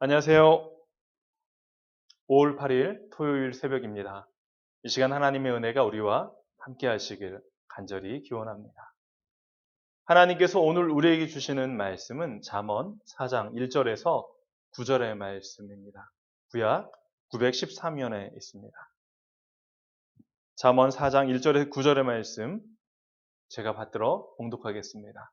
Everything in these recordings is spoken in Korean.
안녕하세요. 5월 8일 토요일 새벽입니다. 이 시간 하나님의 은혜가 우리와 함께 하시길 간절히 기원합니다. 하나님께서 오늘 우리에게 주시는 말씀은 잠언 4장 1절에서 9절의 말씀입니다. 구약 913면에 있습니다. 잠언 4장 1절에서 9절의 말씀 제가 받들어 봉독하겠습니다.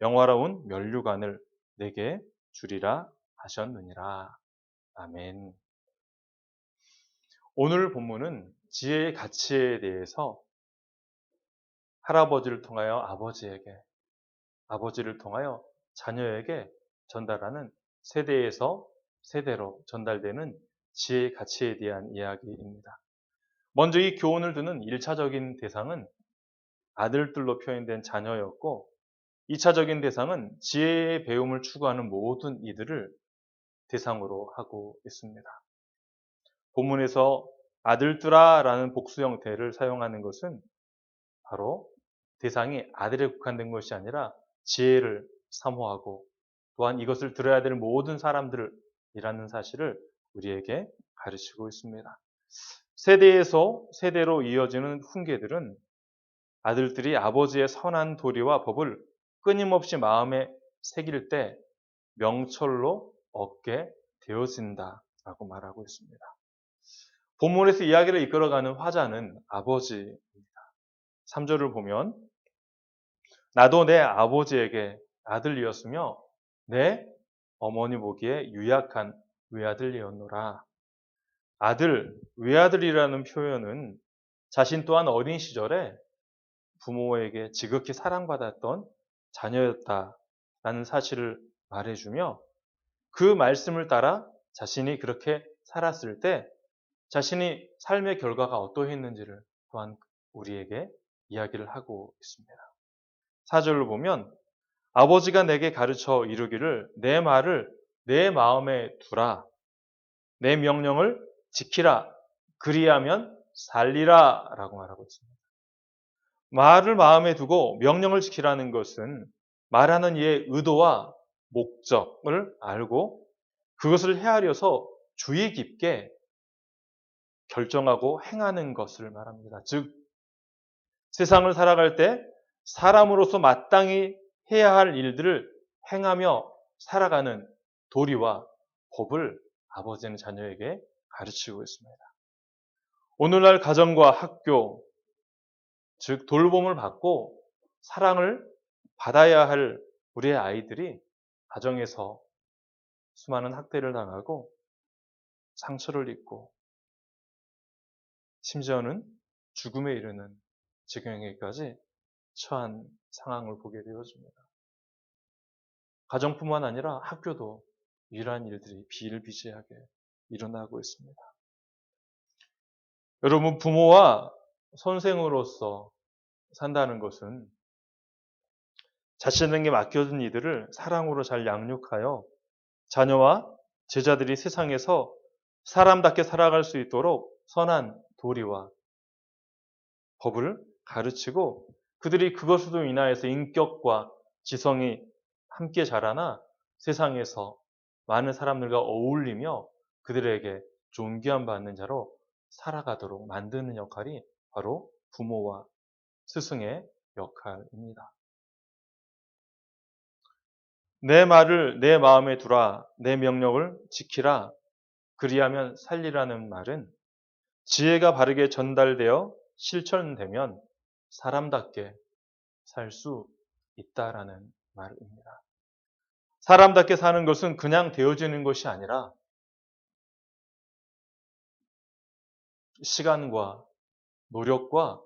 영화로운 면류관을 내게 주리라 하셨느니라. 아멘. 오늘 본문은 지혜의 가치에 대해서 할아버지를 통하여 아버지에게, 아버지를 통하여 자녀에게 전달하는 세대에서 세대로 전달되는 지혜의 가치에 대한 이야기입니다. 먼저 이 교훈을 두는 1차적인 대상은 아들들로 표현된 자녀였고 2차적인 대상은 지혜의 배움을 추구하는 모든 이들을 대상으로 하고 있습니다. 본문에서 아들들아라는 복수 형태를 사용하는 것은 바로 대상이 아들에 국한된 것이 아니라 지혜를 사모하고 또한 이것을 들어야 될 모든 사람들이라는 사실을 우리에게 가르치고 있습니다. 세대에서 세대로 이어지는 훈계들은 아들들이 아버지의 선한 도리와 법을 끊임없이 마음에 새길 때 명철로 얻게 되어진다라고 말하고 있습니다. 본문에서 이야기를 이끌어가는 화자는 아버지입니다. 3절을 보면 나도 내 아버지에게 아들이었으며 내 어머니 보기에 유약한 외아들이었노라. 아들, 외아들이라는 표현은 자신 또한 어린 시절에 부모에게 지극히 사랑받았던 자녀였다라는 사실을 말해주며 그 말씀을 따라 자신이 그렇게 살았을 때 자신이 삶의 결과가 어떠했는지를 또한 우리에게 이야기를 하고 있습니다. 사절로 보면 아버지가 내게 가르쳐 이루기를 내 말을 내 마음에 두라. 내 명령을 지키라. 그리하면 살리라. 라고 말하고 있습니다. 말을 마음에 두고 명령을 지키라는 것은 말하는 이의 의도와 목적을 알고 그것을 헤아려서 주의 깊게 결정하고 행하는 것을 말합니다. 즉, 세상을 살아갈 때 사람으로서 마땅히 해야 할 일들을 행하며 살아가는 도리와 법을 아버지는 자녀에게 가르치고 있습니다. 오늘날 가정과 학교, 즉 돌봄을 받고 사랑을 받아야 할 우리의 아이들이 가정에서 수많은 학대를 당하고 상처를 입고 심지어는 죽음에 이르는 지경에까지 처한 상황을 보게 되어집니다. 가정뿐만 아니라 학교도 이러한 일들이 비일비재하게 일어나고 있습니다. 여러분 부모와 선생으로서 산다는 것은 자신에게 맡겨진 이들을 사랑으로 잘 양육하여 자녀와 제자들이 세상에서 사람답게 살아갈 수 있도록 선한 도리와 법을 가르치고 그들이 그것으로 인하여서 인격과 지성이 함께 자라나 세상에서 많은 사람들과 어울리며 그들에게 존귀함 받는 자로 살아가도록 만드는 역할이 바로 부모와 스승의 역할입니다. 내 말을 내 마음에 두라. 내 명령을 지키라. 그리하면 살리라는 말은 지혜가 바르게 전달되어 실천되면 사람답게 살 수 있다라는 말입니다. 사람답게 사는 것은 그냥 되어지는 것이 아니라 시간과 노력과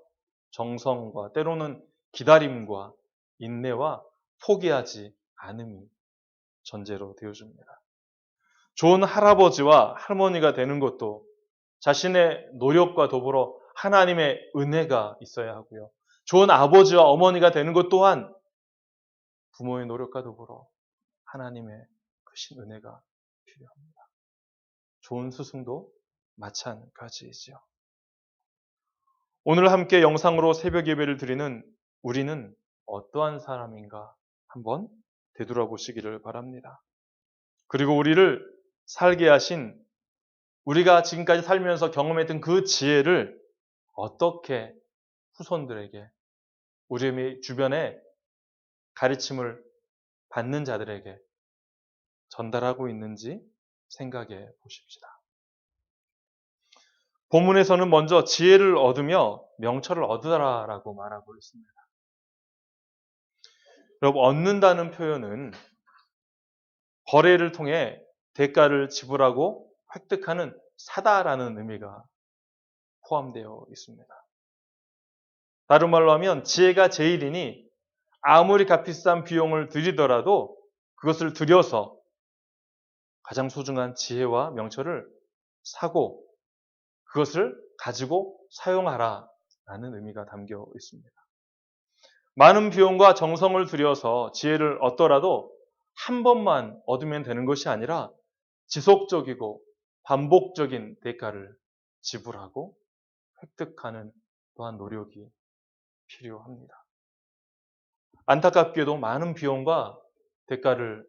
정성과 때로는 기다림과 인내와 포기하지 않음이 전제로 되어줍니다. 좋은 할아버지와 할머니가 되는 것도 자신의 노력과 더불어 하나님의 은혜가 있어야 하고요. 좋은 아버지와 어머니가 되는 것 또한 부모의 노력과 더불어 하나님의 크신 은혜가 필요합니다. 좋은 스승도 마찬가지이지요. 오늘 함께 영상으로 새벽 예배를 드리는 우리는 어떠한 사람인가 한번 되돌아보시기를 바랍니다. 그리고 우리를 살게 하신 우리가 지금까지 살면서 경험했던 그 지혜를 어떻게 후손들에게 우리 주변에 가르침을 받는 자들에게 전달하고 있는지 생각해 보십시다. 본문에서는 먼저 지혜를 얻으며 명철을 얻으라라고 말하고 있습니다. 여러분, 얻는다는 표현은 거래를 통해 대가를 지불하고 획득하는 사다라는 의미가 포함되어 있습니다. 다른 말로 하면 지혜가 제일이니 아무리 값비싼 비용을 들이더라도 그것을 들여서 가장 소중한 지혜와 명철을 사고 그것을 가지고 사용하라 라는 의미가 담겨 있습니다. 많은 비용과 정성을 들여서 지혜를 얻더라도 한 번만 얻으면 되는 것이 아니라 지속적이고 반복적인 대가를 지불하고 획득하는 또한 노력이 필요합니다. 안타깝게도 많은 비용과 대가를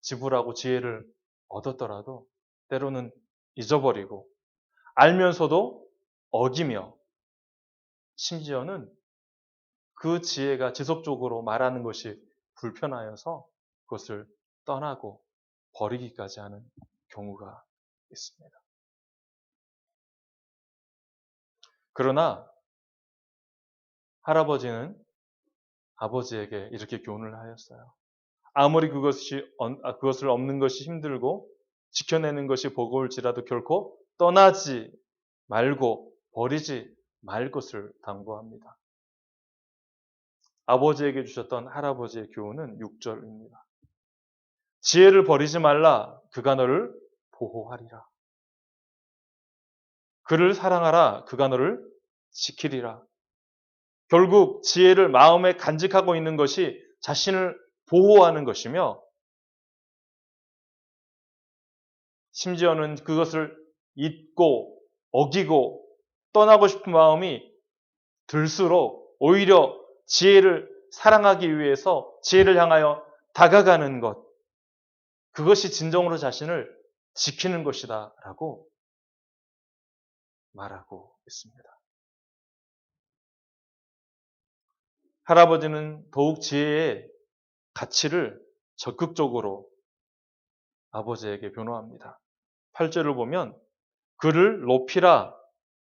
지불하고 지혜를 얻었더라도 때로는 잊어버리고 알면서도 어기며 심지어는 그 지혜가 지속적으로 말하는 것이 불편하여서 그것을 떠나고 버리기까지 하는 경우가 있습니다. 그러나 할아버지는 아버지에게 이렇게 교훈을 하였어요. 아무리 그것이, 아, 그것을 얻는 것이 힘들고 지켜내는 것이 버거울지라도 결코 떠나지 말고 버리지 말 것을 당부합니다. 아버지에게 주셨던 할아버지의 교훈은 6절입니다. 지혜를 버리지 말라. 그가 너를 보호하리라. 그를 사랑하라. 그가 너를 지키리라. 결국 지혜를 마음에 간직하고 있는 것이 자신을 보호하는 것이며 심지어는 그것을 잊고 어기고 떠나고 싶은 마음이 들수록 오히려 지혜를 사랑하기 위해서 지혜를 향하여 다가가는 것. 그것이 진정으로 자신을 지키는 것이다. 라고 말하고 있습니다. 할아버지는 더욱 지혜의 가치를 적극적으로 아버지에게 변호합니다. 8절을 보면 그를 높이라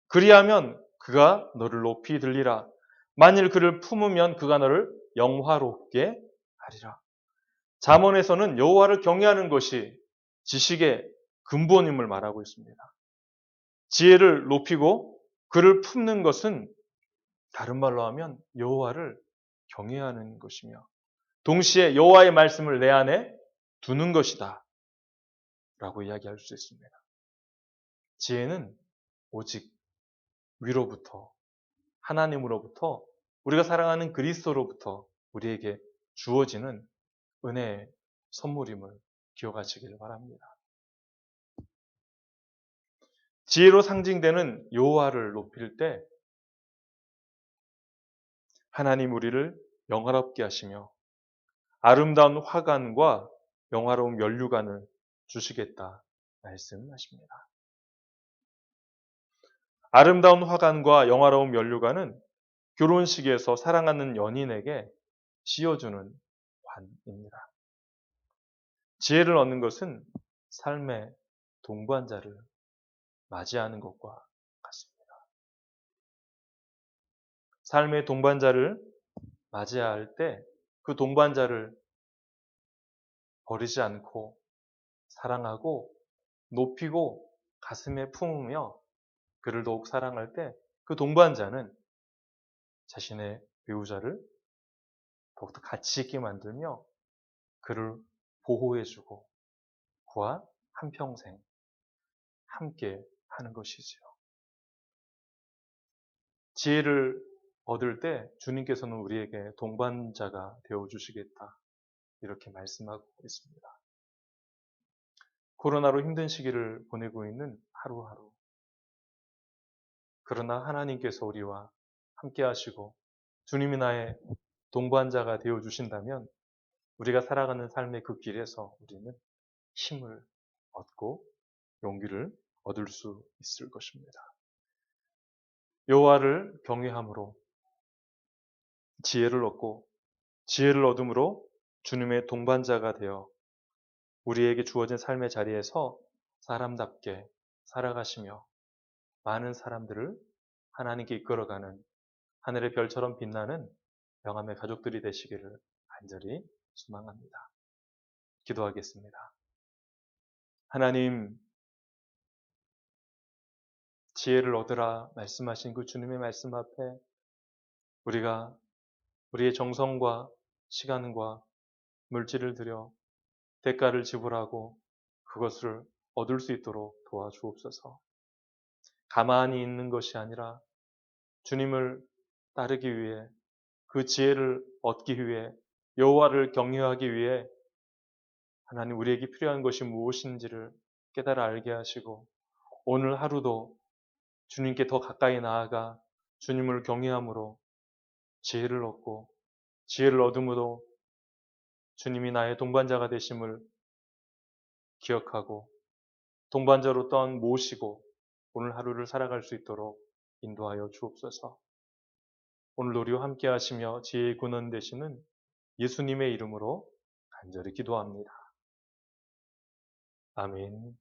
그리하면 그가 너를 높이 들리라 만일 그를 품으면 그가 너를 영화롭게 하리라. 잠언에서는 여호와를 경외하는 것이 지식의 근본임을 말하고 있습니다. 지혜를 높이고 그를 품는 것은 다른 말로 하면 여호와를 경외하는 것이며 동시에 여호와의 말씀을 내 안에 두는 것이다. 라고 이야기할 수 있습니다. 지혜는 오직 위로부터 하나님으로부터 우리가 사랑하는 그리스도로부터 우리에게 주어지는 은혜의 선물임을 기억하시길 바랍니다. 지혜로 상징되는 여호와를 높일 때 하나님 우리를 영화롭게 하시며 아름다운 화관과 영화로운 면류관을 주시겠다 말씀하십니다. 아름다운 화관과 영화로운 면류관은 결혼식에서 사랑하는 연인에게 씌워주는 관입니다. 지혜를 얻는 것은 삶의 동반자를 맞이하는 것과 같습니다. 삶의 동반자를 맞이할 때 그 동반자를 버리지 않고 사랑하고 높이고 가슴에 품으며 그를 더욱 사랑할 때 그 동반자는 자신의 배우자를 더욱더 가치 있게 만들며 그를 보호해주고 그와 한평생 함께 하는 것이지요. 지혜를 얻을 때 주님께서는 우리에게 동반자가 되어 주시겠다. 이렇게 말씀하고 있습니다. 코로나로 힘든 시기를 보내고 있는 하루하루. 그러나 하나님께서 우리와 함께 하시고 주님이 나의 동반자가 되어 주신다면 우리가 살아가는 삶의 그 길에서 우리는 힘을 얻고 용기를 얻을 수 있을 것입니다. 여호와를 경외함으로 지혜를 얻고 지혜를 얻음으로 주님의 동반자가 되어 우리에게 주어진 삶의 자리에서 사람답게 살아가시며 많은 사람들을 하나님께 이끌어가는 하늘의 별처럼 빛나는 영암의 가족들이 되시기를 간절히 소망합니다. 기도하겠습니다. 하나님, 지혜를 얻으라 말씀하신 그 주님의 말씀 앞에 우리가 우리의 정성과 시간과 물질을 들여 대가를 지불하고 그것을 얻을 수 있도록 도와주옵소서. 가만히 있는 것이 아니라 주님을 따르기 위해 그 지혜를 얻기 위해 여호와를 경외하기 위해 하나님 우리에게 필요한 것이 무엇인지를 깨달아 알게 하시고 오늘 하루도 주님께 더 가까이 나아가 주님을 경외함으로 지혜를 얻고 지혜를 얻음으로 주님이 나의 동반자가 되심을 기억하고 동반자로 떠 모시고 오늘 하루를 살아갈 수 있도록 인도하여 주옵소서. 오늘 우리와 함께 하시며 지혜의 군원 되시는 예수님의 이름으로 간절히 기도합니다. 아멘.